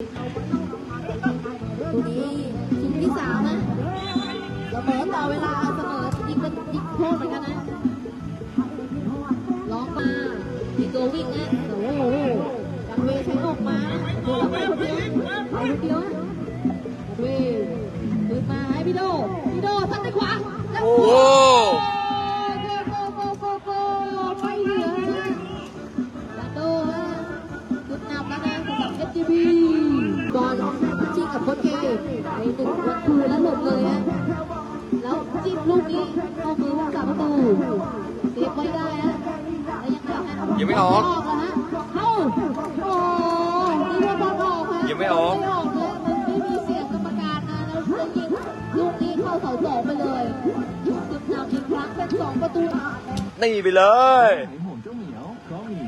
ตัวนี้ทีมที่สามนะเสมอต่อเวลาเสมอยิงกันยิงโทษเหมือนกันนะล้อมามีตัววิ่งนะโอ้โหจังเวใช้ออกมาตัวละคนเดียวเอาคนเดียวเวดึงมาให้พี่โดพี่โดซัดไปขวาแล้ว ในหนึ่งวันทูแล้วหลุดเลยฮะแล้วจิ้มลูกนี้เข้ามือผู้สาประตูเซฟไว้ได้ฮะแล้วยังไงฮะยังไม่ออกออกแล้วฮะเข้าโอ้นี่ว่าบอลออกฮะยังไม่ออกไม่ออกเลยมันไม่มีเสียงกรรมการนะแล้วยิงลูกนี้เข้าเสาสองไปเลยขึ้นนำอีกครั้งเป็นสองประตูนี่ไปเลยไหห่วงเจ้าเหมียวเพราะมี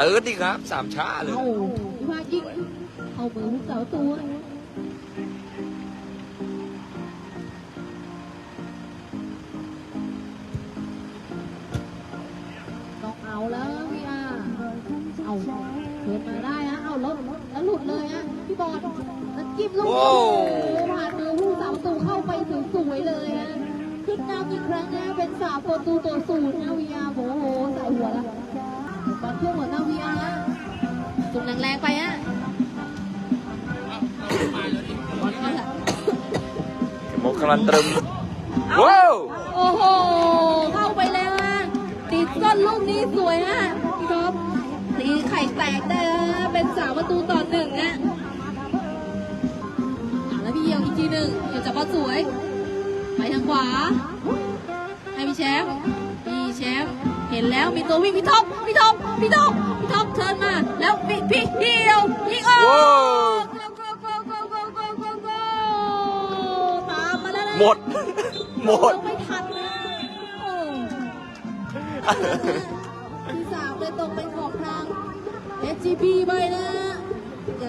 ตื่นไหมตื่นดิครับสามช้าเลย เอ้าพี่ว่ายิงเข้ามือผู้สาประตูอะต้องเอาแล้วพี่อาเอาเดินมาได้ฮะเอาแล้วแล้วหลุดเลยฮะพี่บอลแล้วจิ้มลูกว้าวผ่านมือผู้สาประตูเข้าไปสวยๆเลยฮะขึ้นนำอีกครั้งนะเป็นสามประตูต่อศูนย์นะวีอาโอ้โหใส่หัวแล้วบอลช่วงหัวหน้าวีอา จุ่มแรงๆไปฮะบอลนี่แหละมกำลังตรึมว้าวโอ้โห เข้าไปแล้วฮะติดก้นลูกนี้สวยฮะพี่ท็อปตีไข่แตกได้แล้วฮะเป็นสามประตูต่อหนึ่งฮะอะแล้วพี่เยียวอีกทีหนึ่งเดี๋ยวจับบอลสวย ไปทางขวา ให้พี่แชมป์พี่แชมป์เห็นแล้วมีตัววิ่งพี่ท็อปพี่ท็อปพี่ท็อปพี่ท็อปเทิร์นมา พี่เดียวยิงออกตามมาแล้วหมด หมดไม่ทันเลยโอ้สามเลยตรงไปขอบทาง SGB ไปแล้ว